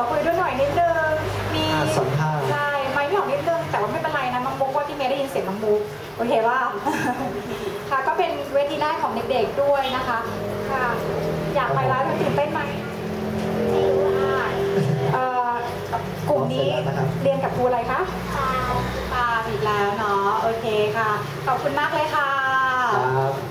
ขอคุยด้วยหน่อยนิดนึงมีสัมภาษณ์ ใช่ไม่หยอกนิดนึงแต่ว่าไม่เป็นไรนะมัองมุกว่าที่เมย์ได้ยินเสียงมัองมุกโอเคว่า ค่ะก็เป็นเวทีแรกของเด็กๆด้วยนะคะค่ะอยากไปร้านมันตื่นเต้นไหมไม่ว่ะเออกลุ่มนี้เรียนกับครูอะไรคะ ค่ะ ปาอีกแล้วเนาะโอเคค่ะ ขอบคุณมากเลยค่ะ ครับ